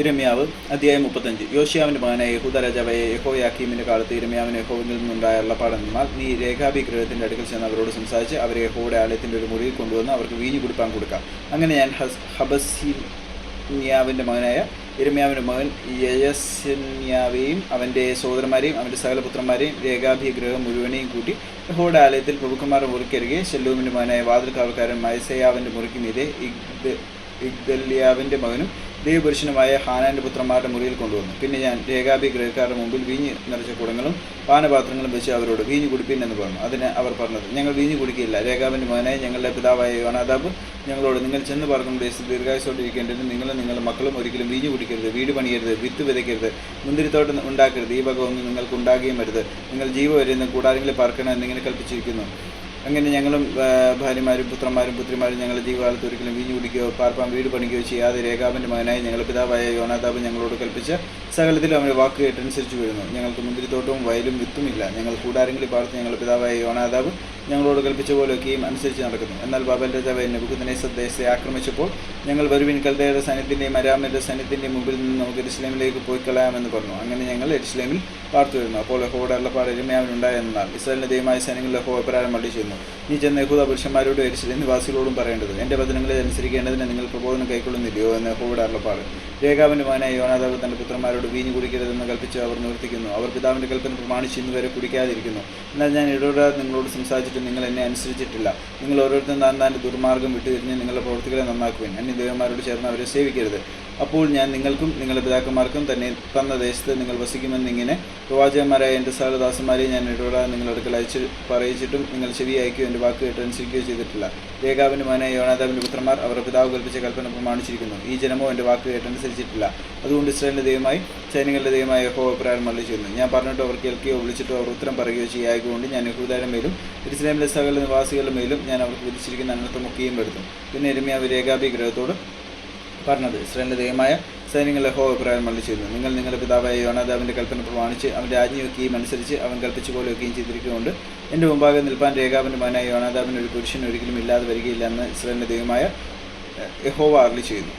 ഇരമ്യാവ് അധ്യായം മുപ്പത്തഞ്ച്. യോഷിയാവിന്റെ മകനായ യഹൂദ രാജാവായ യഹോയാക്കീമിന്റെ കാലത്ത് ഇരമ്യാവിന് യഹോവിൽ നിന്നുണ്ടായ അള്ളപ്പാടെന്നാൽ നീ രേഖാബി ഗ്രഹത്തിന്റെ അടുക്കൽ ചെന്ന് അവരോട് സംസാരിച്ച് അവരെ യഹോയുടെ ആലയത്തിന്റെ ഒരു മുറിയിൽ കൊണ്ടുവന്ന് അവർക്ക് വീഞ്ഞു കുടിപ്പാൻ കൊടുക്കാം. അങ്ങനെ ഞാൻ ഹസ് ഹബസിന്യാവിന്റെ മകനായ ഇരമ്യാവിന്റെ മകൻ യയസന്യാവെയും അവന്റെ സഹോദരന്മാരെയും അവന്റെ സകല പുത്രന്മാരെയും രേഖാഭി ഗ്രഹം മുഴുവനെയും കൂട്ടി യഹോയുടെ ആലയത്തിൽ പ്രഭുക്കന്മാരുടെ മുറിക്കരികെ ഷെല്ലൂമിന്റെ മകനായ വാതിൽ കാവൽക്കാരൻ മയസയാവിന്റെ മുറിക്ക് മീതെ ഇഗ്ദ ഇഗ്ദല്യാവിന്റെ മകനും ദേവപുരുഷനുമായ ഹാനാന്റെ പുത്രന്മാരുടെ മുറിയിൽ കൊണ്ടുവന്നു. പിന്നെ ഞാൻ രേഖാബി ഗ്രഹക്കാരുടെ മുമ്പിൽ വീഞ്ഞ് നിറച്ച കുടങ്ങളും പാനപാത്രങ്ങളും വെച്ച് അവരോട് വീഞ്ഞ് കുടിപ്പിൻ എന്ന് പറഞ്ഞു. അതിന് അവർ പറഞ്ഞത് ഞങ്ങൾ വീഞ്ഞ് കുടിക്കില്ല രേഖാബിന്റെ മകനായ ഞങ്ങളുടെ പിതാവായ യോനാദാബ് ഞങ്ങളോട് നിങ്ങൾ ചെന്ന് പറക്കും ദേശത്ത് ദീർഘായുസോണ്ടിരിക്കേണ്ടതിന് നിങ്ങളും നിങ്ങളുടെ മക്കളും ഒരിക്കലും വീഞ്ഞ് കുടിക്കരുത് വീട് പണിയരുത് വിത്ത് വിതയ്ക്കരുത് മുന്തിരിത്തോട്ടം ഉണ്ടാക്കരുത് ഈ വക നിങ്ങൾക്ക് ഉണ്ടാകുകയും വരുത് നിങ്ങൾ ജീവ വരുന്ന കൂടാരങ്ങളിൽ പാർക്കണം എന്നിങ്ങനെ കൽപ്പിച്ചിരിക്കുന്നു. അങ്ങനെ ഞങ്ങളും ഭാര്യമാരും പുത്രന്മാരും പുത്രിമാരും ഞങ്ങൾ ജീവകാലത്ത് ഒരിക്കലും വീഞ്ഞു കുടിക്കുകയോ പാർപ്പാൻ വീട് പണിക്കുകയോ ചെയ്യാതെ രേഖാബിന്റെ മകനായി ഞങ്ങളുടെ പിതാവായ യോനാതാബ് ഞങ്ങളോട് കൽപ്പിച്ച സകലത്തിലും അവന്റെ വാക്ക് കേട്ടനുസരിച്ച് വരുന്നു. ഞങ്ങൾക്ക് മുന്തിരിത്തോട്ടവും വയലും വിത്തുമില്ല ഞങ്ങൾ കൂടാരെങ്കിലും പാർത്ത് ഞങ്ങളുടെ പിതാവായ യോനാദാവ് ഞങ്ങളോട് കൽപ്പിച്ച പോലെയൊക്കെയും അനുസരിച്ച് നടക്കുന്നു. എന്നാൽ ബാബൽ രാജാവ് നെബുക്കുദ്നേസർ സദ്ദേശത്തെ ആക്രമിച്ചപ്പോൾ ഞങ്ങൾ വരുവിൻ കൽദയുടെ സൈന്യത്തിന്റെയും അരാമിന്റെ സൈന്യത്തിന്റെയും മുമ്പിൽ നിന്ന് നമുക്ക് എരിസ്ലേമിലേക്ക് പോയി കളയാമെന്ന് പറഞ്ഞു. അങ്ങനെ ഞങ്ങൾ എരിസ്ലേമിൽ പാർത്തു വരുന്നു. അപ്പോൾ ലഹോയുടെ അള്ളപ്പാട് എരുമയാവിനുണ്ടായെന്നാൽ ഇസ്രായേലിന്റെ ദൈവമായ സൈന്യങ്ങളിൽ ലഹോ അപ്രകാരം അടി ചെയ്യുന്നു. നീ ചെന്ന യഹൂദ പുരുഷന്മാരോടും എരിസ്ലേം നിവാസികളോടും പറയേണ്ടത് എന്റെ വചനങ്ങളെ അനുസരിക്കേണ്ടതിന് നിങ്ങൾ പ്രബോധനം കൈക്കൊള്ളുന്നില്ലയോ എന്ന് ലഹോയുടെ അള്ളപ്പാട് രേഖാവിന്റെ മകനായ യോനാദാവ് തന്റെ പുത്രന്മാരോട് വീഞ്ഞു കുടിക്കരുതെന്ന് കൽപ്പിച്ച് അവർ നിവർത്തിക്കുന്നു. അവർ പിതാവിന്റെ കൽപ്പന പ്രമാണിച്ച് ഇന്ന് വരെ കുടിക്കാതിരിക്കുന്നു. എന്നാൽ ഞാൻ ഇടപെടാതെ നിങ്ങളോട് സംസാരിച്ചിട്ട് നിങ്ങൾ എന്നെ അനുസരിച്ചിട്ടില്ല. നിങ്ങൾ ഓരോരുത്തരും താൻ താന്റെ ദുർമാർഗം വിട്ടുതിരിഞ്ഞ് നിങ്ങളുടെ പ്രവർത്തികളെ നന്നാക്കുവാൻ. അന്യ ദേവന്മാരോട് ചേർന്ന് അവരെ സേവിക്കരുത്. അപ്പോൾ ഞാൻ നിങ്ങൾക്കും നിങ്ങളുടെ പിതാക്കന്മാർക്കും തന്നെ തന്ന ദേശത്ത് നിങ്ങൾ വസിക്കുമെന്നിങ്ങനെ പ്രവാചകന്മാരായ എന്റെ സഹദാസന്മാരെ ഞാൻ ഇടപെടാതെ നിങ്ങളുടെ അടുക്കൽ അയച്ച് പറയിച്ചിട്ടും നിങ്ങൾ ശരിയായിക്കോ എന്റെ വാക്ക് കേട്ട് അനുസരിക്കുകയോ ചെയ്തിട്ടില്ല. രേഖാവിന്റെ മകനായ യോനാദാവിന്റെ പുത്രന്മാർ അവരുടെ പിതാവ് കൽപ്പിച്ച കൽപ്പന പ്രമാണിച്ചിരിക്കുന്നു. ഈ ജനമോ എന്റെ വാക്ക് കേട്ടനുസരിച്ചിട്ടില്ല അതുകൊണ്ട് ഇസ്രായേലിന്റെ ദൈവമായി സൈന്യങ്ങളുടെ ദൈവമായ യഹോ അഭിപ്രായം മല്ലി ചെയ്യുന്നു. ഞാൻ പറഞ്ഞിട്ട് അവർ കേൾക്കുകയോ വിളിച്ചിട്ടോ അവർ ഉത്തരം പറയുകയോ ചെയ്യായതുകൊണ്ട് ഞാൻ യഹൂദാരുടെ മേലും ഇസ്രായേലിലെ സകല നിവാസികളുടെ മേലും ഞാൻ അവർക്ക് വിധിച്ചിരിക്കുന്ന അനർത്ഥമൊക്കെയും എടുത്തു പിന്നെ എരുമയാവ് രേഖാബി ഗ്രഹത്തോട് പറഞ്ഞത് ഇസ്രായേലിന്റെ ദൈവമായ സൈന്യങ്ങൾ ഹോ അഭിപ്രായം മല്ലി ചെയ്യുന്നു. നിങ്ങൾ നിങ്ങളുടെ പിതാവായ യോനാദാവിന്റെ കൽപ്പന പ്രമാണിച്ച് അവന്റെ ആജ്ഞയൊക്കെയും അനുസരിച്ച് അവൻ കൽപ്പിച്ച പോലെയൊക്കെയും ചെയ്തിരിക്കുകൊണ്ട് എന്റെ മുമ്പാകെ നിൽപ്പാൻ രേഖാവിന്റെ മകനായ യോനാദാവിന് ഒരു പുരുഷൻ ഒരിക്കലും ഇല്ലാതെ വരികയില്ല എന്ന് ഇസ്രായേലിന്റെ ദൈവമായ യഹോവ അറിയിച്ചു ചെയ്യുന്നു.